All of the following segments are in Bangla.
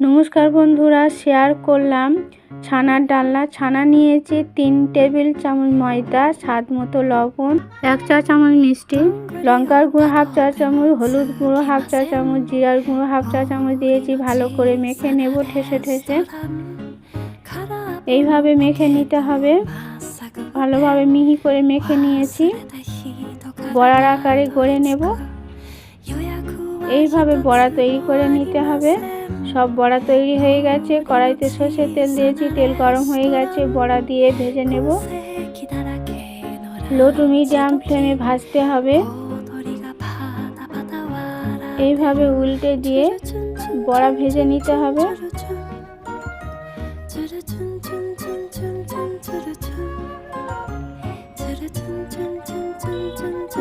নমস্কার বন্ধুরা শেয়ার করলাম। ছানার ডালনা, ছানা নিয়েছি তিন টেবিল চামচ ময়দা, স্বাদ মতো লবণ, এক চা চামচ মিষ্টি, লঙ্কার গুঁড়ো, হাফ চা চামচ, হলুদ গুঁড়ো, হাফ চা চামচ, জিরার গুঁড়ো, হাফ চা চামচ দিয়েছি, ভালো করে মেখে নেব ঠেসে ঠেসে। এইভাবে মেখে নিতে হবে। ভালোভাবে মিহি করে মেখে নিয়েছি। বড়ার আকারে গড়ে নেব। এইভাবে বড়া তৈরি করে নিতে হবে। সব বড়া তৈরি হয়ে গেছে। কড়াইতে সর্ষের তেল দিয়েছি। তেল গরম হয়ে গেছে। বড়া দিয়ে ভেজে নেব। লো টু মিডিয়াম ফ্লেমে ভাজতে হবে। এইভাবে উল্টে দিয়ে বড়া ভেজে নিতে হবে।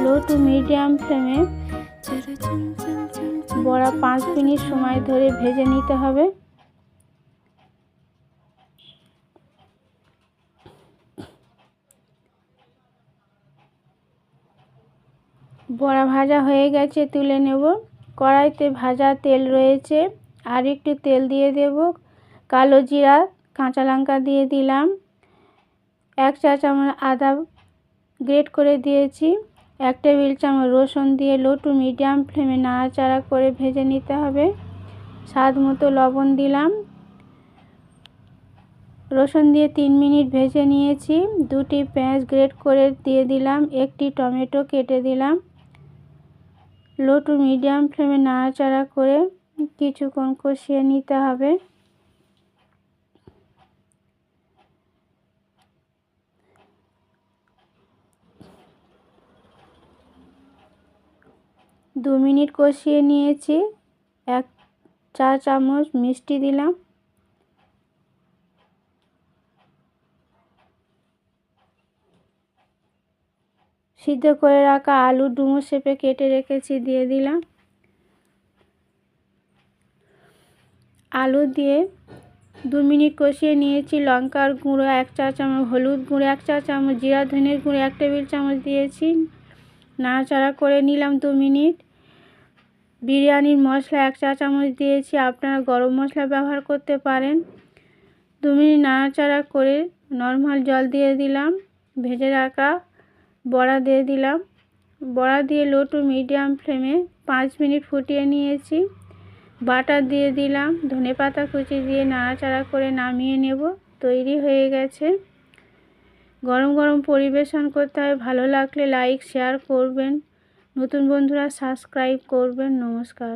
লো টু মিডিয়াম ফ্লেমে বড়া পাঁচ মিনিট সময় ধরে ভেজে নিতে হবে। বড়া ভাজা হয়ে গেছে, তুলে নেব। কড়াইতে ভাজা তেল রয়েছে, আর একটু তেল দিয়ে দেব। কালো জিরা, কাঁচা লঙ্কা দিয়ে দিলাম। এক চা চামচ আদা গ্রেট করে দিয়েছি। এক টেবিল চামচ রসুন দিয়ে লো টু মিডিয়াম ফ্লেমে নাড়াচাড়া করে ভেজে নিতে হবে। স্বাদ মতো লবণ দিলাম। রসুন দিয়ে তিন মিনিট ভেজে নিয়েছি। দুটি পেঁয়াজ গ্রেট করে দিয়ে দিলাম, একটি টমেটো কেটে দিলাম। লো টু মিডিয়াম ফ্লেমে নাড়াচাড়া করে কিছুক্ষণ কষিয়ে নিতে হবে। দু মিনিট কষিয়ে নিয়েছি। এক চা চামচ মিষ্টি দিলাম। সিদ্ধ করে রাখা আলু ডুমো শেপে কেটে রেখেছি, দিয়ে দিলাম। আলু দিয়ে দু মিনিট কষিয়ে নিয়েছি লঙ্কার গুঁড়ো, এক চা চামচ হলুদ গুঁড়ো, এক চা চামচ জিরা, ধনের গুঁড়ো, এক টেবিল চামচ দিয়েছি। নাড়াচাড়া করে নিলাম দু মিনিট। বিরিয়ানির মশলা এক চা চামচ দিয়েছি, আপনারা গরম মশলা ব্যবহার করতে পারেন। দু মিনিট নাড়াচাড়া করে নর্মাল জল দিয়ে দিলাম, ভেজে রাখা বড়া দিয়ে দিলাম। বড়া দিয়ে লো টু মিডিয়াম ফ্লেমে পাঁচ মিনিট ফুটিয়ে নিয়েছি। বাটার দিয়ে দিলাম, ধনে পাতা কুচি দিয়ে নাড়াচাড়া করে নামিয়ে নেব, তৈরি হয়ে গেছে। গরম গরম পরিবেশন করতে হয়, ভালো লাগলে লাইক, শেয়ার করবেন। নতুন বন্ধুরা সাবস্ক্রাইব করবেন নমস্কার।